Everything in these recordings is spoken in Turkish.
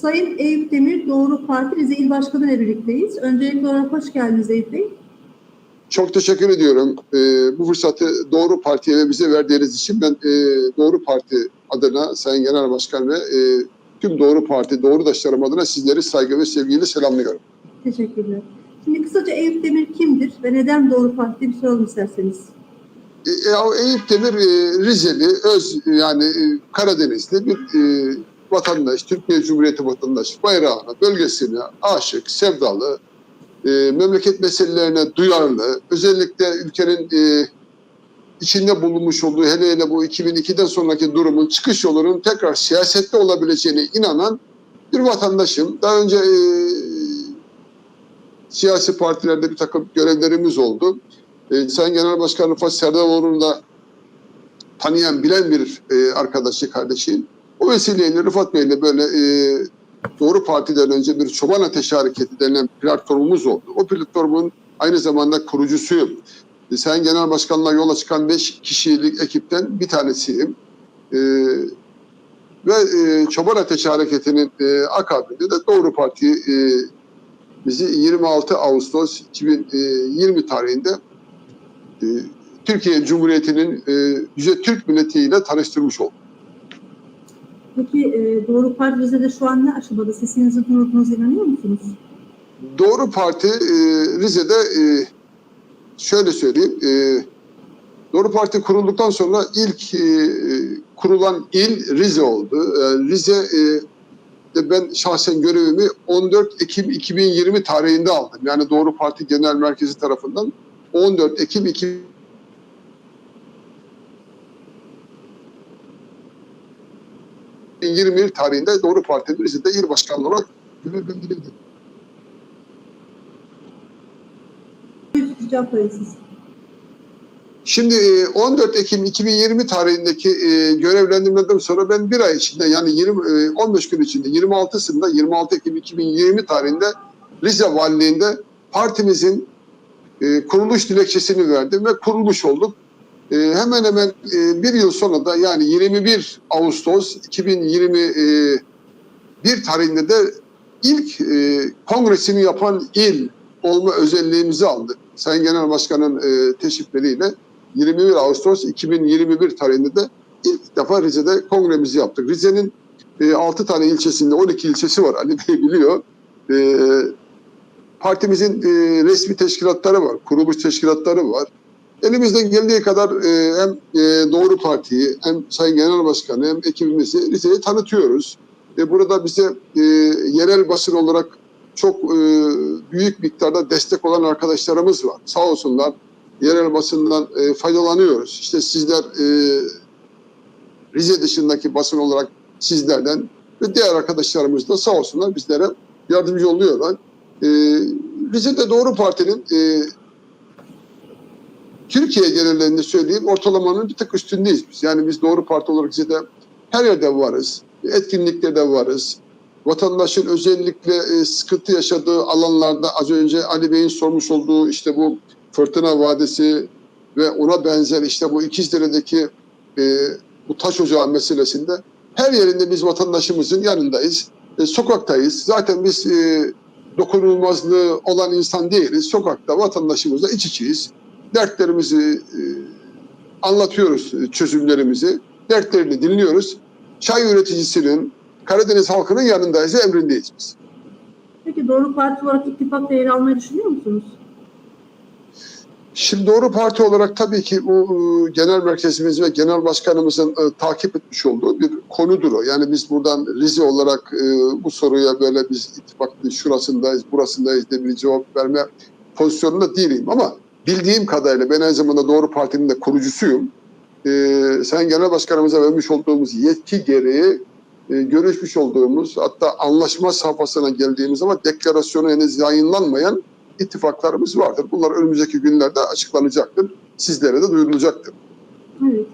Sayın Eyüp Demir, Doğru Parti Rize İl Başkanı ile birlikteyiz. Öncelikle olarak hoş geldiniz Eyüp Bey. Çok teşekkür ediyorum. Ee, bu fırsatı Doğru Parti'ye ve bize verdiğiniz için ben e, Doğru Parti adına Sayın Genel Başkan ve e, tüm Doğru Parti, Doğrudaşlarım adına sizleri saygı ve sevgiyle selamlıyorum. Teşekkürler. Şimdi kısaca Eyüp Demir kimdir ve neden Doğru Parti bir soralım isterseniz. E, e, Eyüp Demir e, Rizeli, öz yani e, Karadenizli bir e, vatandaş, Türkiye Cumhuriyeti vatandaşı, bayrağına, bölgesine aşık, sevdalı, e, memleket meselelerine duyarlı, özellikle ülkenin e, içinde bulunmuş olduğu hele hele bu 2002'den sonraki durumun çıkış yolunun tekrar siyasette olabileceğine inanan bir vatandaşım. Daha önce e, siyasi partilerde bir takım görevlerimiz oldu. E, Sayın Genel Başkan Rıfat Serdaroğlu'nu da tanıyan, bilen bir e, arkadaşı, kardeşim. O vesileyle Rıfat Bey'le böyle e, Doğru Parti'den önce bir Çoban Ateşi Hareketi denilen platformumuz oldu. O platformun aynı zamanda kurucusuyum. E, Sayın Genel Başkan'la yola çıkan 5 kişilik ekipten bir tanesiyim. E, ve e, Çoban Ateşi Hareketi'nin e, akabinde de Doğru Parti e, bizi 26 Ağustos 2020 tarihinde e, Türkiye Cumhuriyeti'nin e, yüce Türk milletiyle tanıştırmış oldu. Peki e, Doğru Parti Rize'de şu an ne aşamada? Sesinizi duyurduğunuza inanıyor musunuz? Doğru Parti e, Rize'de e, şöyle söyleyeyim. E, Doğru Parti kurulduktan sonra ilk e, kurulan il Rize oldu. E, Rize e, de ben şahsen görevimi 14 Ekim 2020 tarihinde aldım. Yani Doğru Parti Genel Merkezi tarafından 14 Ekim 2020 2021 tarihinde Doğru Parti'nin Rize'de il başkanı olarak görevlendirildi. Şimdi e, 14 Ekim 2020 tarihindeki e, görevlendirmeden sonra ben bir ay içinde yani 20, e, 15 gün içinde 26'sında 26 Ekim 2020 tarihinde Rize Valiliğinde partimizin e, kuruluş dilekçesini verdim ve kurulmuş olduk. E, hemen hemen e, bir yıl sonra da yani 21 Ağustos 2021 tarihinde de ilk e, kongresini yapan il olma özelliğimizi aldık. Sayın Genel Başkan'ın e, teşrifleriyle 21 Ağustos 2021 tarihinde de ilk defa Rize'de kongremizi yaptık. Rize'nin e, 6 tane ilçesinde 12 ilçesi var. Ali Bey biliyor. E, partimizin e, resmi teşkilatları var. Kuruluş teşkilatları var. Elimizden geldiği kadar e, hem e, Doğru Parti'yi hem Sayın Genel Başkanı hem ekibimizi Rize'ye tanıtıyoruz. E, burada bize e, yerel basın olarak çok e, büyük miktarda destek olan arkadaşlarımız var. Sağ olsunlar yerel basından e, faydalanıyoruz. İşte sizler e, Rize dışındaki basın olarak sizlerden ve diğer arkadaşlarımız da sağ olsunlar bizlere yardımcı oluyorlar. E, Rize'de Doğru Parti'nin e, Türkiye genelinde söyleyeyim ortalamanın bir tık üstündeyiz biz. Yani biz Doğru Parti olarak Rize'de her yerde varız. Etkinliklerde varız vatandaşın özellikle e, sıkıntı yaşadığı alanlarda az önce Ali Bey'in sormuş olduğu işte bu Fırtına Vadisi ve ona benzer işte bu İkizdere'deki e, bu taş ocağı meselesinde her yerinde biz vatandaşımızın yanındayız. E, sokaktayız. Zaten biz e, dokunulmazlığı olan insan değiliz. Sokakta vatandaşımızla iç içeyiz. Dertlerimizi e, anlatıyoruz, e, çözümlerimizi. Dertlerini dinliyoruz. Çay üreticisinin, Karadeniz halkının yanındayız, emrindeyiz biz. Peki Doğru Parti olarak ittifakta yer almayı düşünüyor musunuz? Şimdi Doğru Parti olarak tabii ki bu e, genel merkezimiz ve genel başkanımızın e, takip etmiş olduğu bir konudur o. Yani biz buradan Rize olarak e, bu soruya böyle biz ittifaklı şurasındayız, burasındayız diye bir cevap verme pozisyonunda değilim. Ama bildiğim kadarıyla ben aynı zamanda Doğru Parti'nin de kurucusuyum. E, Sayın Genel Başkanımıza vermiş olduğumuz yetki gereği e, görüşmüş olduğumuz hatta anlaşma safhasına geldiğimiz ama deklarasyonu henüz yayınlanmayan ittifaklarımız vardır. Bunlar önümüzdeki günlerde açıklanacaktır. Sizlere de duyurulacaktır. Evet.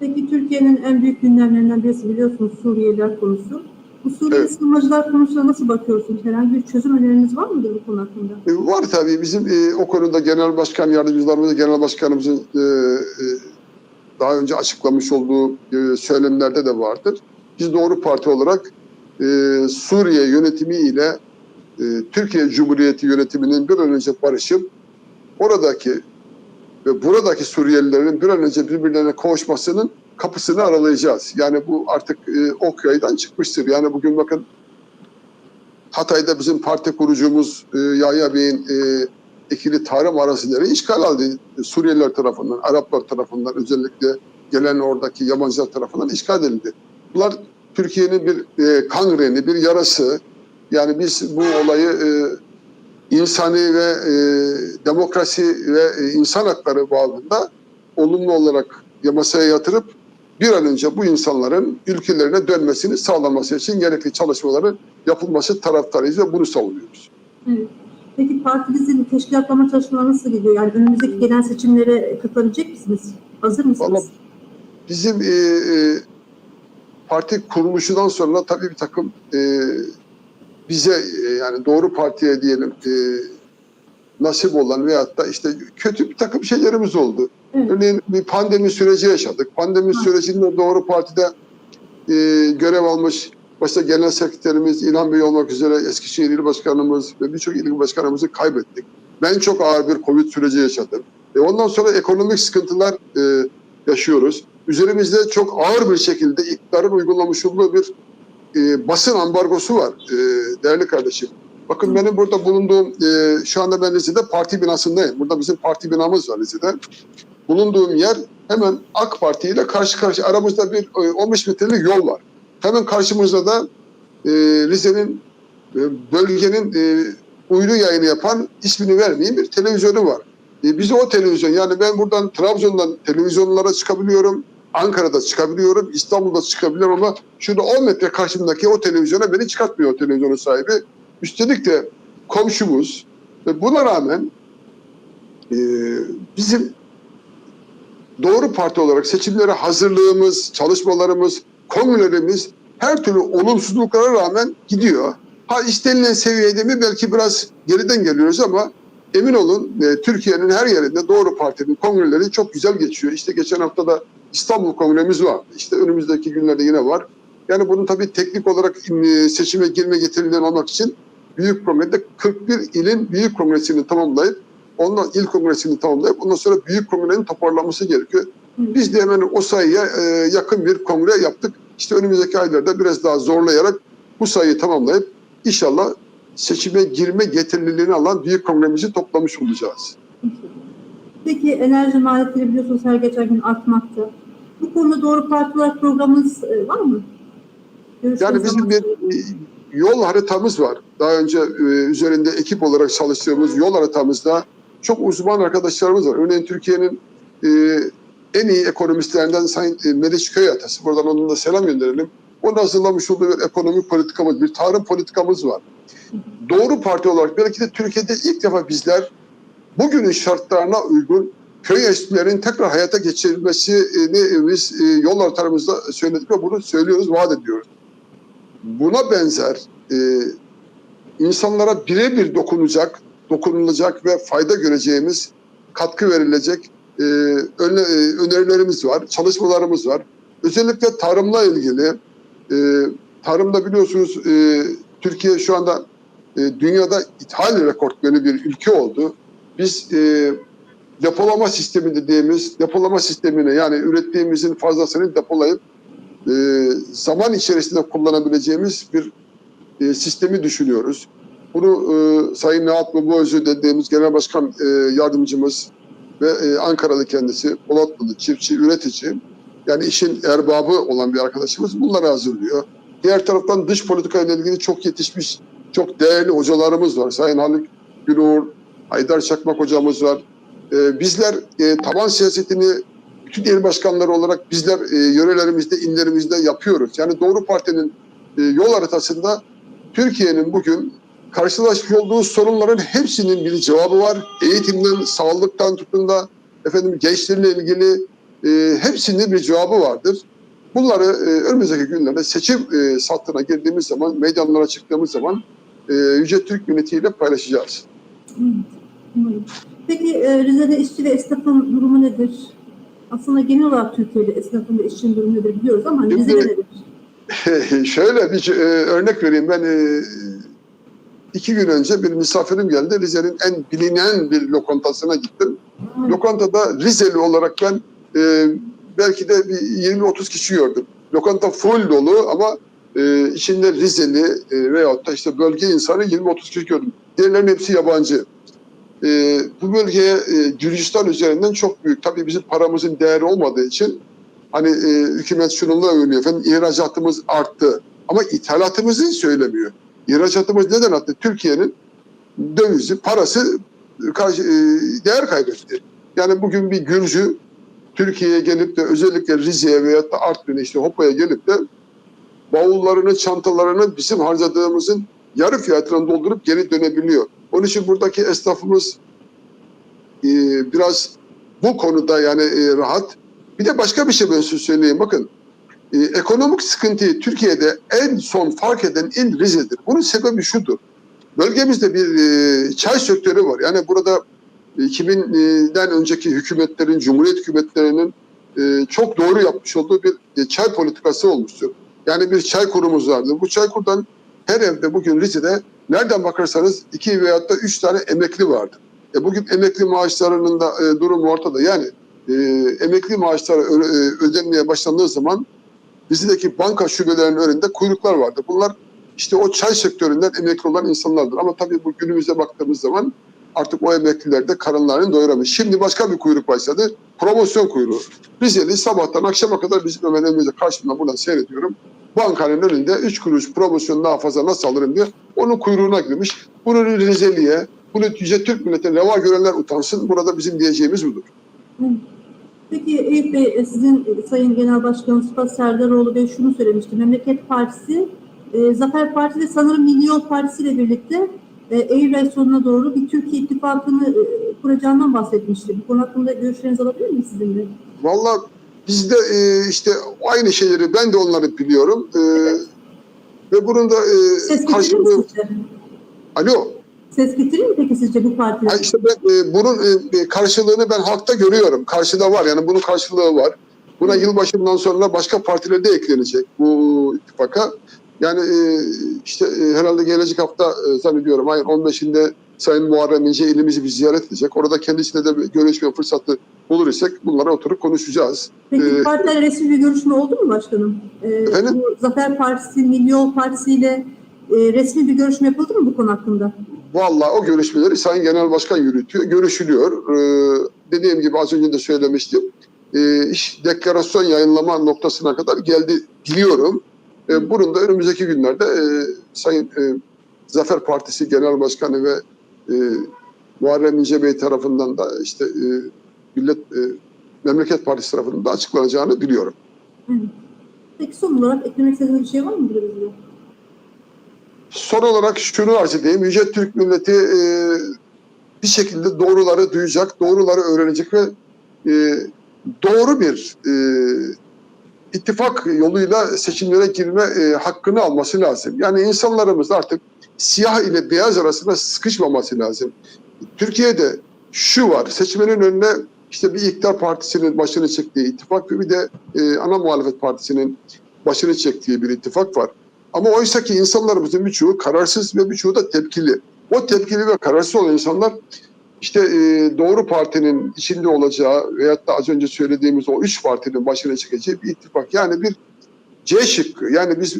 Peki Türkiye'nin en büyük gündemlerinden birisi biliyorsunuz Suriyeliler konusu. Bu Suriyeli Evet. sığınmacılar konusuna nasıl bakıyorsunuz? Herhangi bir çözüm öneriniz var mıdır bu konu hakkında? E, Var tabii bizim e, o konuda genel başkan yardımcılarımız, genel başkanımızın e, e, daha önce açıklamış olduğu e, söylemlerde de vardır. Biz Doğru Parti olarak e, Suriye yönetimi ile e, Türkiye Cumhuriyeti yönetiminin bir an önce barışıp oradaki ve buradaki Suriyelilerin bir an önce birbirlerine kavuşmasının kapısını aralayacağız. Yani bu artık e, ok yaydan çıkmıştır. Yani bugün bakın Hatay'da bizim parti kurucumuz e, Yahya Bey'in e, ikili tarım arazileri işgal aldı. Suriyeliler tarafından, Araplar tarafından özellikle gelen oradaki yabancılar tarafından işgal edildi. Bunlar Türkiye'nin bir e, kangreni, bir yarası. Yani biz bu olayı e, insani ve e, demokrasi ve e, insan hakları bağlamında olumlu olarak ya masaya yatırıp bir an önce bu insanların ülkelerine dönmesini sağlanması için gerekli çalışmaların yapılması taraftarıyız ve bunu savunuyoruz. Evet. Peki partinizin teşkilatlama çalışmaları nasıl gidiyor? Yani önümüzdeki gelen seçimlere katılacak mısınız? Hazır mısınız? Vallahi Bizim e, e, parti kuruluşundan sonra tabii bir takım e, bize e, yani doğru partiye diyelim e, nasip olan veyahut da işte kötü bir takım şeylerimiz oldu. Örneğin bir pandemi süreci yaşadık. Pandemi sürecinde doğru partide e, görev almış başta genel sekreterimiz İlhan Bey olmak üzere Eskişehir İl Başkanımız ve birçok il başkanımızı kaybettik. Ben çok ağır bir Covid süreci yaşadım. E ondan sonra ekonomik sıkıntılar e, yaşıyoruz. Üzerimizde çok ağır bir şekilde iktidarın uygulamış olduğu bir e, basın ambargosu var e, değerli kardeşim. Bakın benim burada bulunduğum, e, şu anda ben Rize'de parti binasındayım. Burada bizim parti binamız var Rize'de. Bulunduğum yer hemen AK Parti ile karşı karşı aramızda bir e, 15 metrelik yol var. Hemen karşımızda da e, Rize'nin e, bölgenin e, uydu yayını yapan ismini vermeyeyim bir televizyonu var. E, bizi o televizyon yani ben buradan Trabzon'dan televizyonlara çıkabiliyorum. Ankara'da çıkabiliyorum, İstanbul'da çıkabiliyorum ama şurada 10 metre karşımdaki o televizyona beni çıkartmıyor o televizyonun sahibi. Üstelik de komşumuz ve buna rağmen e, bizim doğru parti olarak seçimlere hazırlığımız, çalışmalarımız, kongrelerimiz her türlü olumsuzluklara rağmen gidiyor. Ha istenilen seviyede mi belki biraz geriden geliyoruz ama emin olun e, Türkiye'nin her yerinde doğru partinin kongreleri çok güzel geçiyor. İşte geçen hafta da İstanbul kongremiz var. İşte önümüzdeki günlerde yine var. Yani bunun tabii teknik olarak e, seçime girme getirilen olmak için büyük kongrede 41 ilin büyük kongresini tamamlayıp ondan il kongresini tamamlayıp ondan sonra büyük kongrenin toparlanması gerekiyor. Biz de hemen o sayıya e, yakın bir kongre yaptık. İşte önümüzdeki aylarda biraz daha zorlayarak bu sayıyı tamamlayıp inşallah seçime girme getirililiğini alan büyük kongremizi toplamış olacağız. Peki enerji maliyetleri biliyorsunuz her geçen gün artmakta. Bu konuda doğru parti olarak programınız e, var mı? Görüşme Yani bizim zamanı- bir yol haritamız var. Daha önce e, üzerinde ekip olarak çalıştığımız yol haritamızda çok uzman arkadaşlarımız var. Örneğin Türkiye'nin e, en iyi ekonomistlerinden Sayın e, Meriç Köyatası. Buradan onun da selam gönderelim. Onun hazırlamış olduğu bir ekonomik politikamız, bir tarım politikamız var. Doğru parti olarak belki de Türkiye'de ilk defa bizler bugünün şartlarına uygun köy enstitülerinin tekrar hayata geçirilmesini biz e, yol haritalarımızda söyledik ve bunu söylüyoruz, vaat ediyoruz. Buna benzer e, insanlara birebir dokunacak, dokunulacak ve fayda göreceğimiz, katkı verilecek e, öne- e, önerilerimiz var, çalışmalarımız var. Özellikle tarımla ilgili, e, tarımda biliyorsunuz e, Türkiye şu anda e, dünyada ithal rekortmeni bir ülke oldu. Biz e, depolama sistemi dediğimiz depolama sistemine yani ürettiğimizin fazlasını depolayıp e, zaman içerisinde kullanabileceğimiz bir e, sistemi düşünüyoruz. Bunu e, Sayın Nihat Babaözü dediğimiz Genel Başkan e, Yardımcımız ve e, Ankara'da kendisi Polatlı'lı çiftçi, üretici yani işin erbabı olan bir arkadaşımız bunları hazırlıyor. Diğer taraftan dış politika ile ilgili çok yetişmiş, çok değerli hocalarımız var. Sayın Haluk Güluğur, Haydar Çakmak hocamız var. E, bizler e, taban siyasetini bütün il başkanları olarak bizler e, yörelerimizde, illerimizde yapıyoruz. Yani Doğru Parti'nin e, yol haritasında Türkiye'nin bugün karşılaşmış olduğu sorunların hepsinin bir cevabı var. Eğitimden, sağlıktan tutun da efendim gençlerle ilgili e, hepsinin bir cevabı vardır. Bunları e, önümüzdeki günlerde seçim e, sattına girdiğimiz zaman, meydanlara çıktığımız zaman e, Yüce Türk milletiyle paylaşacağız. Umarım. Peki e, Rize'de işçi ve esnafın durumu nedir? Aslında genel olarak Türkiye'de esnafın ve işçinin durumu nedir biliyoruz ama Rize'de nedir? Şöyle bir e, örnek vereyim. Ben e, iki gün önce bir misafirim geldi. Rize'nin en bilinen bir lokantasına gittim. Lokantada Rizeli olarak ben e, belki de bir 20-30 kişi gördüm. Lokanta full dolu ama e, içinde Rizeli e, veyahut da işte bölge insanı 20-30 kişi gördüm. Diğerlerinin hepsi yabancı. E, bu bölgeye e, Gürcistan üzerinden çok büyük. Tabii bizim paramızın değeri olmadığı için hani e, hükümet şununla övünüyor efendim ihracatımız arttı. Ama ithalatımızı söylemiyor. İhracatımız neden arttı? Türkiye'nin dövizi, parası e, değer kaybetti. Yani bugün bir Gürcü Türkiye'ye gelip de özellikle Rize'ye veyahut da Artvin'e işte Hopa'ya gelip de bavullarını, çantalarını bizim harcadığımızın yarı fiyatına doldurup geri dönebiliyor. Onun için buradaki esnafımız e, biraz bu konuda yani e, rahat. Bir de başka bir şey ben size söyleyeyim. Bakın e, ekonomik sıkıntıyı Türkiye'de en son fark eden il Rize'dir. Bunun sebebi şudur. Bölgemizde bir e, çay sektörü var. Yani burada 2000'den önceki hükümetlerin, cumhuriyet hükümetlerinin e, çok doğru yapmış olduğu bir e, çay politikası olmuştur. Yani bir çay kurumuz vardı. Bu çay kurdan her evde bugün Rize'de nereden bakarsanız iki veyahut da üç tane emekli vardı. E bugün emekli maaşlarının da e, durumu ortada. Yani e, emekli maaşları ö- e, ödenmeye başlandığı zaman Rize'deki banka şubelerinin önünde kuyruklar vardı. Bunlar işte o çay sektöründen emekli olan insanlardır. Ama tabii bu günümüze baktığımız zaman artık o emekliler de karınlarını doyuramıyor. Şimdi başka bir kuyruk başladı. Promosyon kuyruğu. Rizeli sabahtan akşama kadar bizim hemen evimizde karşımda buradan seyrediyorum. Bankanın önünde 3 kuruş promosyon daha fazla nasıl alırım diye onun kuyruğuna girmiş. Bunu Rizeli'ye, bunu Yüce Türk milletine reva görenler utansın. Burada bizim diyeceğimiz budur. Peki Eyüp Bey, e, sizin e, Sayın Genel Başkanı Sıfat Serdaroğlu Bey şunu söylemişti. Memleket Partisi, e, Zafer Partisi de sanırım Milli Yol Partisi ile birlikte e, Eylül ay sonuna doğru bir Türkiye İttifakı'nı e, kuracağından bahsetmişti. Bu konu hakkında görüşlerinizi alabilir miyim sizinle? Vallahi biz de e, işte aynı şeyleri ben de onları biliyorum. E, ve bunun da e, Ses karşılığı... Alo. Ses getirir mi peki sizce bu partiler? Ha işte ben e, bunun e, karşılığını ben halkta görüyorum. Karşıda var yani bunun karşılığı var. Buna yılbaşından sonra başka partiler de eklenecek bu ittifaka. Yani e, işte e, herhalde gelecek hafta e, zannediyorum ayın 15'inde Sayın Muharrem İnce ilimizi bir ziyaret edecek. Orada kendisiyle de görüşme fırsatı bulur isek bunlara oturup konuşacağız. Peki e, partilerle resmi bir görüşme oldu mu başkanım? E, Efendim? Bu Zafer Partisi, Milli Yol Partisi ile e, resmi bir görüşme yapıldı mı bu konu hakkında? Vallahi o görüşmeleri Sayın Genel Başkan yürütüyor, görüşülüyor. Ee, dediğim gibi az önce de söylemiştim. Ee, iş deklarasyon yayınlama noktasına kadar geldi biliyorum. Ee, bunun da önümüzdeki günlerde e, Sayın e, Zafer Partisi Genel Başkanı ve e, Muharrem İnce Bey tarafından da işte e, Millet e, Memleket Partisi tarafından da açıklanacağını biliyorum. Peki son olarak eklemek istediğiniz bir şey var mı? Son olarak şunu arz edeyim. Yüce Türk milleti e, bir şekilde doğruları duyacak, doğruları öğrenecek ve e, doğru bir e, ittifak yoluyla seçimlere girme e, hakkını alması lazım. Yani insanlarımız artık siyah ile beyaz arasında sıkışmaması lazım. Türkiye'de şu var, seçmenin önüne işte bir iktidar partisinin başını çektiği ittifak ve bir de e, ana muhalefet partisinin başını çektiği bir ittifak var. Ama oysa ki insanlarımızın birçoğu kararsız ve birçoğu da tepkili. O tepkili ve kararsız olan insanlar işte e, doğru partinin içinde olacağı veyahut da az önce söylediğimiz o üç partinin başına çekeceği bir ittifak. Yani bir C şıkkı. Yani biz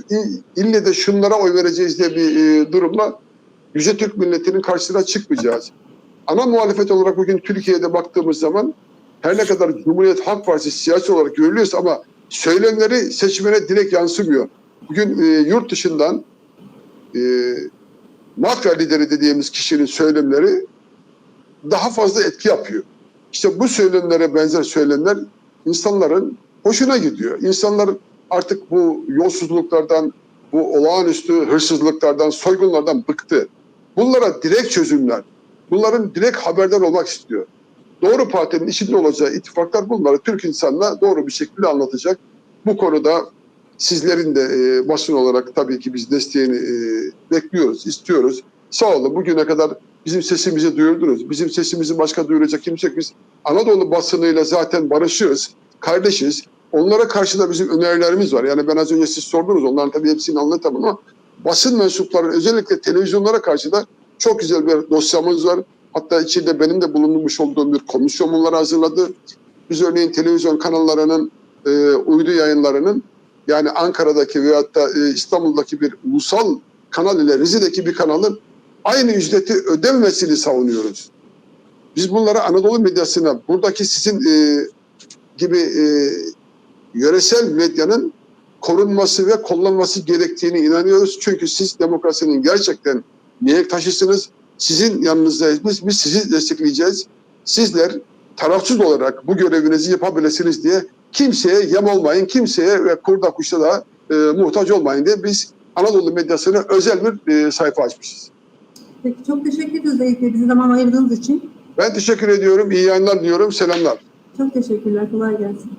ille de şunlara oy vereceğiz diye bir e, durumla Yüce Türk milletinin karşısına çıkmayacağız. Ana muhalefet olarak bugün Türkiye'de baktığımız zaman her ne kadar Cumhuriyet Halk Partisi siyasi olarak görülüyorsa ama söylemleri seçmene direkt yansımıyor. Bugün e, yurt dışından e, mafya lideri dediğimiz kişinin söylemleri daha fazla etki yapıyor. İşte bu söylemlere benzer söylemler insanların hoşuna gidiyor. İnsanlar artık bu yolsuzluklardan, bu olağanüstü hırsızlıklardan, soygunlardan bıktı. Bunlara direkt çözümler, bunların direkt haberdar olmak istiyor. Doğru partinin içinde olacağı ittifaklar bunları Türk insanına doğru bir şekilde anlatacak. Bu konuda sizlerin de e, basın olarak tabii ki biz desteğini e, bekliyoruz, istiyoruz. Sağ olun bugüne kadar bizim sesimizi duyurdunuz. Bizim sesimizi başka duyuracak kimse yok. Biz Anadolu basınıyla zaten barışıyoruz, kardeşiz. Onlara karşı da bizim önerilerimiz var. Yani ben az önce siz sordunuz. Onların tabii hepsini anlatamam ama basın mensupları özellikle televizyonlara karşı da çok güzel bir dosyamız var. Hatta içinde benim de bulunmuş olduğum bir komisyon bunları hazırladı. Biz örneğin televizyon kanallarının e, uydu yayınlarının yani Ankara'daki veyahut da e, İstanbul'daki bir ulusal kanal ile Rize'deki bir kanalın aynı ücreti ödememesini savunuyoruz. Biz bunlara Anadolu medyasına buradaki sizin e, gibi e, yöresel medyanın korunması ve kullanılması gerektiğini inanıyoruz. Çünkü siz demokrasinin gerçekten mihenk taşısınız. Sizin yanınızdayız. Biz, biz sizi destekleyeceğiz. Sizler tarafsız olarak bu görevinizi yapabilirsiniz diye kimseye yem olmayın, kimseye ve kurda kuşta da e, muhtaç olmayın diye biz Anadolu medyasına özel bir e, sayfa açmışız. Peki çok teşekkür ederiz Eyüp Bey bize zaman ayırdığınız için. Ben teşekkür ediyorum. İyi yayınlar diyorum. Selamlar. Çok teşekkürler. Kolay gelsin.